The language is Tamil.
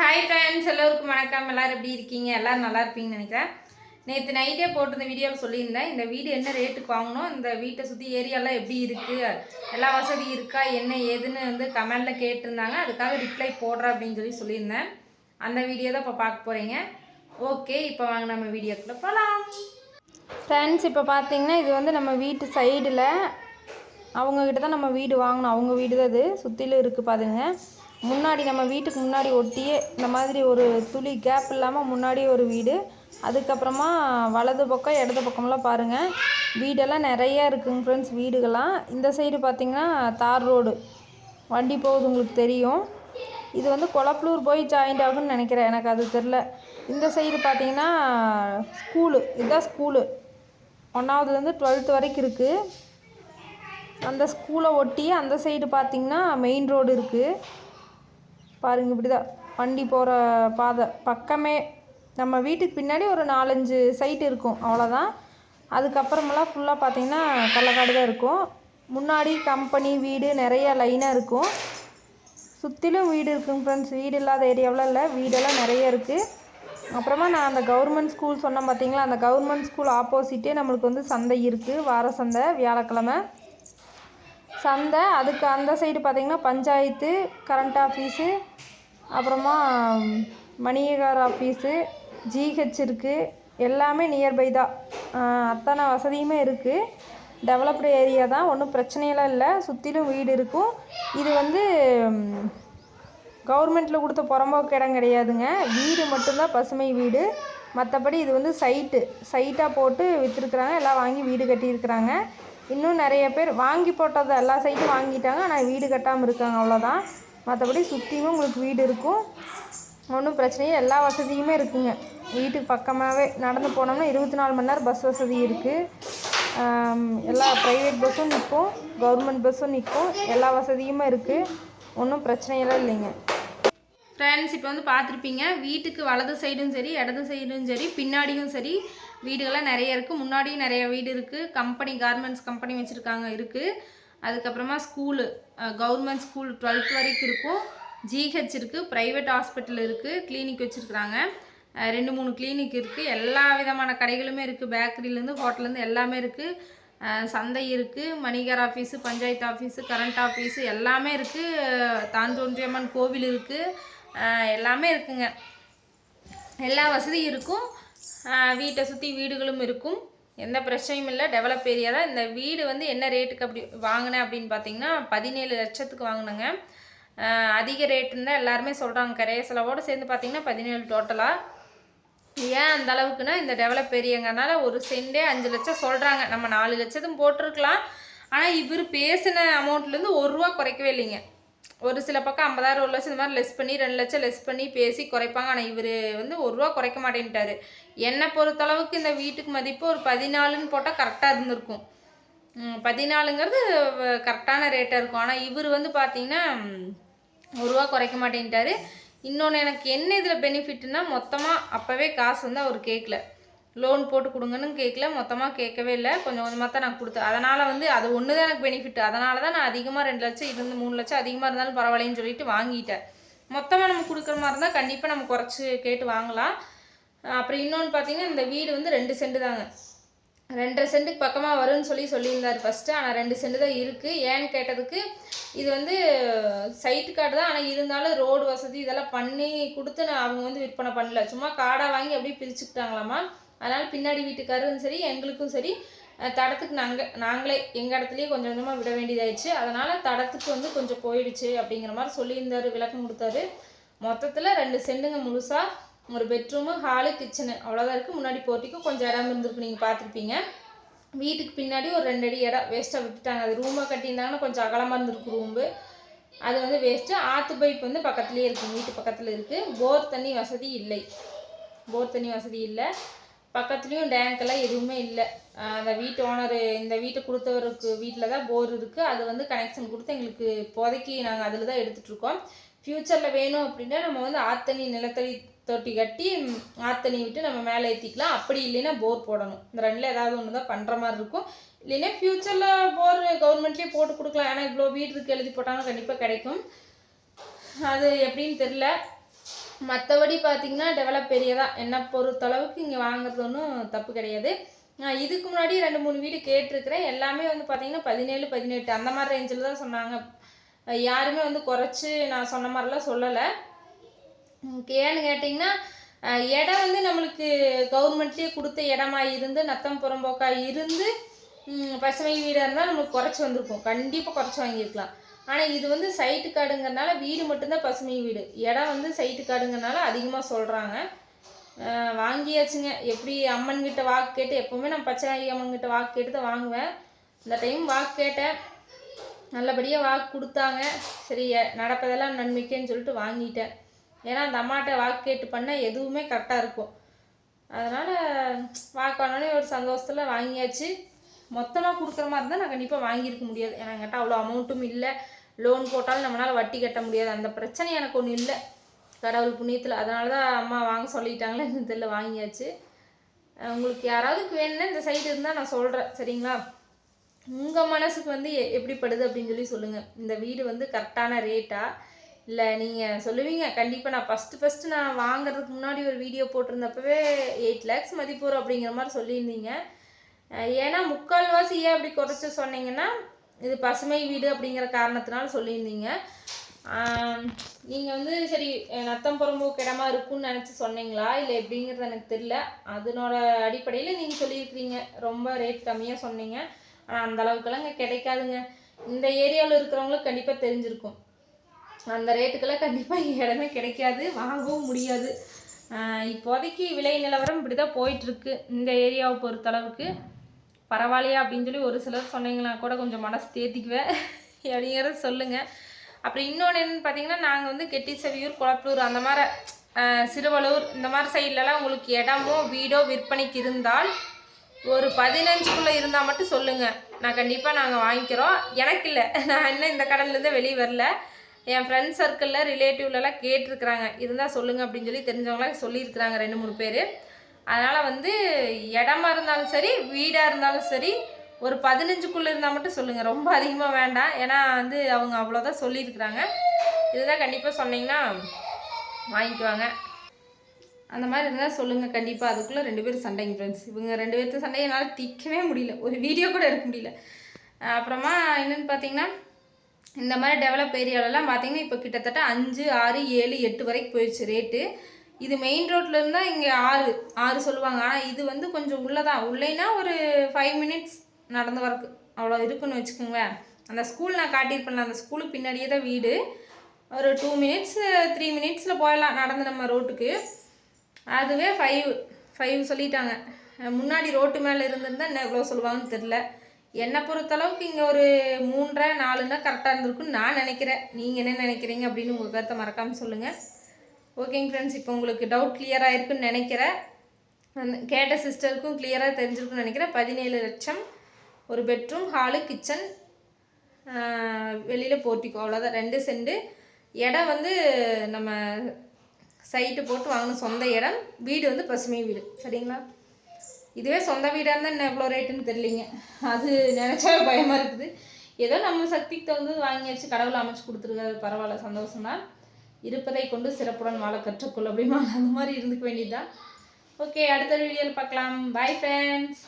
ஹாய் ஃப்ரெண்ட்ஸ் எல்லோருக்கும் வணக்கம். எல்லோரும் எப்படி இருக்கீங்க? எல்லோரும் நல்லா இருப்பீங்கன்னு நினைக்கிறேன். நேற்று நைட்டே போட்டிருந்த வீடியோவில் சொல்லியிருந்தேன். இந்த வீடு என்ன ரேட்டுக்கு வாங்கணும்? இந்த வீட்டை சுற்றி ஏரியாலாம் எப்படி இருக்குது எல்லா வசதி இருக்கா? என்ன ஏதுன்னு வந்து கமெண்டில் கேட்டிருந்தாங்க. அதுக்காக ரிப்ளை போடுறேன் அப்படின்னு சொல்லி சொல்லியிருந்தேன். அந்த வீடியோ தான் இப்போ பார்க்க போகிறீங்க ஓகே இப்போ வாங்க நம்ம வீடியோக்குள்ளே போகலாம் ஃப்ரெண்ட்ஸ் இப்போ பார்த்தீங்கன்னா இது வந்து நம்ம வீட்டு சைடில் அவங்கக்கிட்ட தான் நம்ம வீடு வாங்கணும். அவங்க வீடு தான் இது. சுற்றிலும் இருக்குது பாருங்க. முன்னாடி நம்ம வீட்டுக்கு முன்னாடி ஒட்டியே இந்த மாதிரி ஒரு துளி கேப் இல்லாமல் முன்னாடி ஒரு வீடு. அதுக்கப்புறமா வலது பக்கம் இடது பக்கம்லாம் பாருங்கள் வீடெல்லாம் நிறையா இருக்குங்க ஃப்ரெண்ட்ஸ் வீடுகள்லாம். இந்த சைடு பார்த்திங்கன்னா தார் ரோடு. வண்டி போகுது உங்களுக்கு தெரியும். இது வந்து கொளப்பலூர் போய் ஜாயிண்ட் ஆகும்னு நினைக்கிறேன். எனக்கு அது தெரில இந்த சைடு பார்த்திங்கன்னா ஸ்கூலு இதுதான் ஸ்கூலு ஒன்றாவதுலேருந்து டுவெல்த் வரைக்கும் இருக்குது அந்த ஸ்கூலை ஒட்டி அந்த சைடு பார்த்திங்கன்னா மெயின் ரோடு இருக்குது பாருங்கள் இப்படி தான் வண்டி போகிற பாதை பக்கமே நம்ம வீட்டுக்கு பின்னாடி ஒரு நாலஞ்சு சைட் இருக்கும் அவ்வளோதான் அதுக்கப்புறமெல்லாம் ஃபுல்லாக பார்த்திங்கன்னா கள்ளக்காடு தான் இருக்கும். முன்னாடி கம்பெனி வீடு நிறைய லைனாக இருக்கும். சுற்றிலும் வீடு இருக்குங்க ஃப்ரெண்ட்ஸ் வீடு இல்லாத ஏரியாவெலாம் இல்லை வீடெல்லாம் நிறைய இருக்குது அப்புறமா நான் அந்த கவர்மெண்ட் ஸ்கூல் சொன்னேன் பார்த்தீங்களா அந்த கவர்மெண்ட் ஸ்கூல் ஆப்போசிட்டே நம்மளுக்கு வந்து சந்தை இருக்குது வார சந்தை வியாழக்கிழமை. சந்தை அதுக்கு அந்த சைடு பார்த்திங்கன்னா பஞ்சாயத்து கரண்ட் ஆஃபீஸு அப்புறமா மணியகார் ஆஃபீஸு ஜிஹெச் இருக்குது எல்லாமே நியர்பை தான். அத்தனை வசதியுமே இருக்குது டெவலப்டு ஏரியா தான். ஒன்றும் பிரச்சனையெல்லாம் இல்லை. சுற்றிலும் வீடு இருக்கும். இது வந்து கவர்மெண்ட்டில் கொடுத்த புறம்போக்கு இடம் கிடையாதுங்க. வீடு மட்டும்தான் பசுமை வீடு. மற்றபடி இது வந்து சைட்டு சைட்டாக போட்டு விற்றுருக்குறாங்க எல்லாம் வாங்கி வீடு கட்டியிருக்கிறாங்க. இன்னும் நிறைய பேர் வாங்கி போட்டதை எல்லா சைட்டும் வாங்கிட்டாங்க. ஆனால் வீடு கட்டாமல் இருக்காங்க. அவ்வளோதான் மற்றபடி சுற்றியும் உங்களுக்கு வீடு இருக்கும். ஒன்றும் பிரச்சனையே எல்லா வசதியுமே இருக்குங்க. வீட்டுக்கு பக்கமாகவே நடந்து போனோம்னா இருபத்தி நாலு மணி நேரம் பஸ் வசதி இருக்குது எல்லா ப்ரைவேட் பஸ்ஸும் நிற்கும். கவர்மெண்ட் பஸ்ஸும் நிற்கும். எல்லா வசதியுமே இருக்குது ஒன்றும் பிரச்சனையெல்லாம் இல்லைங்க. ஃப்ரெண்ட்ஸ் இப்போ வந்து பார்த்துருப்பீங்க. வீட்டுக்கு வலது சைடும் சரி இடது சைடும் சரி பின்னாடியும் சரி. வீடுகள்லாம் நிறைய இருக்குது முன்னாடியும் நிறைய வீடு இருக்குது கம்பெனி கார்மெண்ட்ஸ் கம்பெனி வச்சுருக்காங்க இருக்குது அதுக்கப்புறமா ஸ்கூலு கவர்மெண்ட் ஸ்கூல் டுவெல்த் வரைக்கும் இருக்கும். ஜிஹெச் இருக்குது ப்ரைவேட் ஹாஸ்பிட்டல் இருக்குது கிளினிக் வச்சுருக்குறாங்க. ரெண்டு மூணு கிளினிக் இருக்குது எல்லா விதமான கடைகளுமே இருக்குது பேக்கரியிலேருந்து ஹோட்டல்லேருந்து எல்லாமே இருக்குது சந்தை இருக்குது மணிகர் office panchayat office current office எல்லாமே இருக்குது தாந்தோன்றியம்மன் கோவில் இருக்குது எல்லாமே இருக்குங்க. எல்லா வசதியும் இருக்கும். வீட்டை சுற்றி வீடுகளும் இருக்கும். எந்த பிரச்சனையும் இல்லை. டெவலப் ஏரியா தான். இந்த வீடு வந்து என்ன ரேட்டுக்கு அப்படி வாங்கினேன் அப்படின்னு பார்த்தீங்கன்னா பதினேழு லட்சத்துக்கு வாங்கினேங்க. அதிக ரேட்டுன்னு தான் எல்லாருமே சொல்கிறாங்க கரைய செலவோடு சேர்ந்து பார்த்தீங்கன்னா பதினேழு டோட்டலாக ஏன் அந்த அளவுக்குன்னா இந்த டெவலப் ஏரியாங்கனால ஒரு சென்டே அஞ்சு லட்சம் சொல்கிறாங்க நம்ம நாலு லட்சத்தும் போட்டிருக்கலாம். ஆனால் இவர் பேசின அமௌண்ட்லேருந்து ஒரு ரூபா குறைக்கவே இல்லைங்க. ஒரு சில பக்கம் ஐம்பதாயிரம் ஒரு லட்சம் இந்த மாதிரி லெஸ் பண்ணி ரெண்டு லட்சம் லெஸ் பண்ணி பேசி குறைப்பாங்க. ஆனால் இவர் வந்து ஒரு ரூபா குறைக்க மாட்டேன்ட்டாரு. என்னை பொறுத்தளவுக்கு இந்த வீட்டுக்கு மதிப்பு ஒரு பதினாலுன்னு போட்டால் கரெக்டாக இருந்திருக்கும். பதினாலுங்கிறது கரெக்டான ரேட்டாக இருக்கும். ஆனால் இவர் வந்து பார்த்தீங்கன்னா ஒரு ரூபா குறைக்க மாட்டேன்ட்டாரு. இன்னொன்று எனக்கு என்ன இதில் பெனிஃபிட்னா மொத்தமாக அப்போவே காசு வந்து அவர் கேட்கல லோன் போட்டு கொடுங்கன்னு கேட்கல மொத்தமாக கேட்கவே இல்லை. கொஞ்சம் கொஞ்சமாக தான் நான் கொடுத்தேன். அதனால் வந்து அது ஒன்று தான் எனக்கு பெனிஃபிட் அதனால தான் நான் அதிகமாக ரெண்டு லட்சம் இருந்து மூணு லட்சம் அதிகமாக இருந்தாலும் பரவாயில்லைன்னு சொல்லிட்டு வாங்கிட்டேன். மொத்தமாக நம்ம கொடுக்குற மாதிரி இருந்தால் கண்டிப்பாக நம்ம குறைச்சி கேட்டு வாங்கலாம். அப்புறம் இன்னொன்று பார்த்தீங்கன்னா இந்த வீடு வந்து ரெண்டு சென்ட் தாங்க. ரெண்டரை சென்ட்டுக்கு பக்கமாக வரும்னு சொல்லி சொல்லியிருந்தார் ஃபஸ்ட்டு ஆனால் ரெண்டு சென்ட் தான் இருக்குது ஏன்னு கேட்டதுக்கு இது வந்து சைட்டு காடு தான். ஆனால் இருந்தாலும் ரோடு வசதி இதெல்லாம் பண்ணி கொடுத்து நான் அவங்க வந்து விற்பனை பண்ணல. சும்மா காடாக வாங்கி அப்படியே பிரிச்சுக்கிட்டாங்களாமா? அதனால் பின்னாடி வீட்டுக்காரரும் சரி எங்களுக்கும் சரி தடத்துக்கு நாங்கள் நாங்களே எங்கள் இடத்துலையே கொஞ்சம் கொஞ்சமாக விட வேண்டியதாயிடுச்சு. அதனால் தடத்துக்கு வந்து கொஞ்சம் போயிடுச்சு அப்படிங்கிற மாதிரி சொல்லியிருந்தார் விளக்கம் கொடுத்தாரு. மொத்தத்தில் ரெண்டு செண்டுங்க முழுசாக ஒரு பெட்ரூமு ஹாலு கிச்சனு அவ்வளோதான் இருக்குது முன்னாடி போட்டிக்கும் கொஞ்சம் இடம் இருந்திருக்கு நீங்கள் பார்த்துருப்பீங்க. வீட்டுக்கு பின்னாடி ஒரு ரெண்டு அடி இடம் வேஸ்ட்டாக விட்டுட்டாங்க. அது ரூமாக கட்டியிருந்தாங்கன்னா கொஞ்சம் அகலமாக இருந்திருக்கு ரூம்பு அது வந்து வேஸ்ட்டு ஆற்று பைப் வந்து பக்கத்துலேயே இருக்குது வீட்டு பக்கத்தில் இருக்குது போர் தண்ணி வசதி இல்லை. போர் தண்ணி வசதி இல்லை. பக்கத்துலேயும் டேங்க்கெல்லாம் எதுவுமே இல்லை. அந்த வீட்டு ஓனர் இந்த வீட்டை கொடுத்தவருக்கு வீட்டில் தான் போர் இருக்குது அது வந்து கனெக்ஷன் கொடுத்து எங்களுக்கு இப்போதைக்கு நாங்கள் அதில் தான் எடுத்துகிட்ருக்கோம் ஃப்யூச்சரில் வேணும் அப்படின்னா நம்ம வந்து ஆத்தனி நிலத்தடி தொட்டி கட்டி ஆத்தனி விட்டு நம்ம மேலே ஏற்றிக்கலாம் அப்படி இல்லைன்னா போர் போடணும். இந்த ரெண்டில் ஏதாவது ஒன்று தான் பண்ணுற மாதிரி இருக்கும். இல்லைன்னா ஃப்யூச்சரில் போர் கவர்மெண்ட்லேயே போட்டு கொடுக்கலாம். ஏன்னா இவ்வளோ வீட்டுக்கு எழுதி போட்டாலும் கண்டிப்பாக கிடைக்கும். அது எப்படின்னு தெரில மற்றபடி பார்த்தீங்கன்னா டெவலப் பெரியதாக என்ன பொறுத்தளவுக்கு இங்கே வாங்குறது ஒன்றும் தப்பு கிடையாது. நான் இதுக்கு முன்னாடி ரெண்டு மூணு வீடு கேட்டிருக்கிறேன். எல்லாமே வந்து பார்த்தீங்கன்னா பதினேழு பதினெட்டு அந்த மாதிரி ரேஞ்சில் தான் சொன்னாங்க. யாருமே வந்து குறைச்சி நான் சொன்ன மாதிரிலாம் சொல்லலை. ஏன்னு கேட்டிங்கன்னா இடம் வந்து நம்மளுக்கு கவர்மெண்ட்லேயே கொடுத்த இடமா இருந்து நத்தம் புறம்போக்காக இருந்து பசுமை வீடாக இருந்தால் நம்மளுக்கு குறைச்சி வந்திருக்கும். கண்டிப்பாக குறைச்சி வாங்கியிருக்கலாம். ஆனால் இது வந்து சைட்டு காடுங்கிறனால வீடு மட்டும்தான் பசுமை வீடு. இடம் வந்து சைட்டு காடுங்கிறனால அதிகமாக சொல்கிறாங்க வாங்கியாச்சுங்க. எப்படி அம்மன் கிட்ட வாக்கு கேட்டு எப்போவுமே நான் பச்சை அம்மன் கிட்ட வாக்கு கேட்டு தான் வாங்குவேன். இந்த டைம் வாக்கு கேட்டேன். நல்லபடியாக வாக்கு கொடுத்தாங்க. சரி நடப்பதெல்லாம் நன்மைக்கேன்னு சொல்லிட்டு வாங்கிட்டேன். ஏன்னா அந்த அம்மாட்ட வாக்கு கேட்டு பண்ணால் எதுவுமே கரெக்டாக இருக்கும். அதனால் வாக்கானோடனே ஒரு சந்தோஷத்தில் வாங்கியாச்சு. மொத்தமாக கொடுக்குற மாதிரி இருந்தால் நான் கண்டிப்பாக வாங்கியிருக்க முடியாது. ஏன்னா என்கிட்ட அவ்வளோ அமௌண்ட்டும் இல்லை. லோன் போட்டாலும் நம்மளால் வட்டி கட்ட முடியாது. அந்த பிரச்சனை எனக்கு ஒன்றும் இல்லை. கடவுள் புண்ணியத்தில். அதனால தான் அம்மா வாங்க சொல்லிட்டாங்களே எனக்கு தெரியல வாங்கியாச்சு. உங்களுக்கு யாராவது வேணும்னா இந்த சைடு இருந்தால் நான் சொல்கிறேன் சரிங்களா? உங்கள் மனசுக்கு வந்து எ- அப்படின்னு சொல்லி சொல்லுங்கள் இந்த வீடு வந்து கரெக்டான ரேட்டா இல்லை நீங்கள் சொல்லுவீங்க கண்டிப்பாக நான் ஃபஸ்ட்டு ஃபஸ்ட்டு நான் வாங்குறதுக்கு முன்னாடி ஒரு வீடியோ போட்டிருந்தப்பவே எயிட் லேக்ஸ் மதிப்பு வரும் அப்படிங்கிற மாதிரி சொல்லியிருந்தீங்க. ஏன்னா முக்கால்வாசி ஏன் அப்படி குறைச்சி சொன்னீங்கன்னா இது பசுமை வீடு அப்படிங்கிற காரணத்தினால சொல்லியிருந்தீங்க. நீங்கள் வந்து சரி நத்தம் புறம்போக்கு இடமா இருக்கும்னு நினச்சி சொன்னீங்களா? இல்லை எப்படிங்கிறது எனக்கு தெரில அதனோட அடிப்படையில் நீங்கள் சொல்லியிருக்கிறீங்க. ரொம்ப ரேட் கம்மியாக சொன்னீங்க. ஆனால் அந்த அளவுக்கெல்லாம் இங்கே கிடைக்காதுங்க. இந்த ஏரியாவில் இருக்கிறவங்களுக்கு கண்டிப்பாக தெரிஞ்சிருக்கும். அந்த ரேட்டுக்கெல்லாம் கண்டிப்பாக இடமே கிடைக்காது. வாங்கவும் முடியாது. இப்போதைக்கு விலை நிலவரம் இப்படி தான் போயிட்டுருக்கு இந்த ஏரியாவை பொறுத்தளவுக்கு. பரவாயில்லையா அப்படின்னு சொல்லி ஒரு சிலர் சொன்னீங்கன்னா கூட கொஞ்சம் மனசு தேத்திக்குவேன். அப்படிங்கிறத சொல்லுங்கள் அப்புறம் இன்னொன்று என்னன்னு பார்த்தீங்கன்னா நாங்கள் வந்து கெட்டிச்செவியூர் குளப்பலூர் அந்த மாதிரி சிறுவலூர் இந்த மாதிரி சைட்லலாம் உங்களுக்கு இடமோ வீடோ விற்பனைக்கு இருந்தால் ஒரு பதினஞ்சுக்குள்ளே இருந்தால் மட்டும் சொல்லுங்கள் நான் கண்டிப்பாக நாங்கள் வாங்கிக்கிறோம். எனக்கு இல்லை. நான் இன்னும் இந்த கடன்லேருந்து வெளியே வரல. என் ஃப்ரெண்ட்ஸ் சர்க்கிளில் ரிலேட்டிவ்லலாம் கேட்டிருக்கிறாங்க. இருந்தால் சொல்லுங்கள் அப்படின்னு சொல்லி தெரிஞ்சவங்களாம் சொல்லியிருக்கிறாங்க ரெண்டு மூணு பேர். அதனால் வந்து இடமா இருந்தாலும் சரி வீடாக இருந்தாலும் சரி ஒரு பதினஞ்சுக்குள்ளே இருந்தால் மட்டும் சொல்லுங்கள் ரொம்ப அதிகமாக வேண்டாம். ஏன்னா வந்து அவங்க அவ்வளோதான் சொல்லியிருக்கிறாங்க. இதுதான் கண்டிப்பாக சொன்னீங்கன்னா வாங்கிக்குவாங்க. அந்த மாதிரி இருந்தால் சொல்லுங்கள் கண்டிப்பாக அதுக்குள்ளே ரெண்டு பேரும் சண்டைங்க ஃப்ரெண்ட்ஸ் இவங்க ரெண்டு பேர்த்து சண்டையை என்னால் திக்கவே முடியல. ஒரு வீடியோ கூட எடுக்க முடியல. அப்புறமா என்னென்னு பார்த்தீங்கன்னா இந்த மாதிரி டெவலப் ஏரியாவிலலாம் பார்த்தீங்கன்னா இப்போ கிட்டத்தட்ட அஞ்சு ஆறு ஏழு எட்டு வரைக்கும் போயிடுச்சு ரேட்டு இது மெயின் ரோட்டில் இருந்தால் இங்கே ஆறு ஆறு சொல்லுவாங்க. ஆனால் இது வந்து கொஞ்சம் உள்ளே தான் உள்ளேனா ஒரு ஃபைவ் மினிட்ஸ் நடந்து வரக்கு அவ்வளோ இருக்குன்னு வச்சுக்கோங்களேன். அந்த ஸ்கூல் நான் காட்டியிருப்பேன்ல அந்த ஸ்கூலுக்கு பின்னாடியே தான் வீடு. ஒரு டூ மினிட்ஸ் த்ரீ மினிட்ஸில் போயிடலாம் நடந்து நம்ம ரோட்டுக்கு அதுவே ஃபைவ் ஃபைவ் சொல்லிட்டாங்க. முன்னாடி ரோட்டு மேலே இருந்திருந்தா என்ன எவ்வளோ சொல்லுவாங்கன்னு தெரில என்னை பொறுத்தளவுக்கு இங்கே ஒரு மூன்றரை நாலுன்னா கரெக்டாக இருந்திருக்குன்னு நான் நினைக்கிறேன். நீங்கள் என்ன நினைக்கிறீங்க அப்படின்னு உங்கள் கருத்தை மறக்காமல் சொல்லுங்கள் ஓகேங்க ஃப்ரெண்ட்ஸ் இப்போ உங்களுக்கு டவுட் கிளியராக இருக்குன்னு நினைக்கிறேன். அந்த கேட்ட சிஸ்டருக்கும் கிளியராக தெரிஞ்சிருக்குன்னு நினைக்கிறேன். பதினேழு லட்சம் ஒரு பெட்ரூம் ஹாலு கிச்சன் வெளியில் போர்ட்டிக்கோ அவ்வளோதான் ரெண்டு செண்டு இடம் வந்து நம்ம சைட்டு போட்டு வாங்கணும் சொந்த இடம். வீடு வந்து பசுமை வீடு. சரிங்களா? இதுவே சொந்த வீடாக இருந்தால் இன்னும் எவ்வளோ ரேட்டுன்னு தெரியலிங்க. அது நினச்சாவே பயமாக இருக்குது. ஏதோ நம்ம சக்திக்கு தகுந்தது வாங்கியாச்சு கடவுள் அமைச்சு கொடுத்துருக்காரு. பரவாயில்ல சந்தோஷம் தான் இருப்பதை கொண்டு சிறப்புடன் வாழ கற்றுக்கொள் அப்படிமா அந்த மாதிரி இருந்துக்க வேண்டியதுதான். ஓகே அடுத்த வீடியோவில் பார்க்கலாம். Bye friends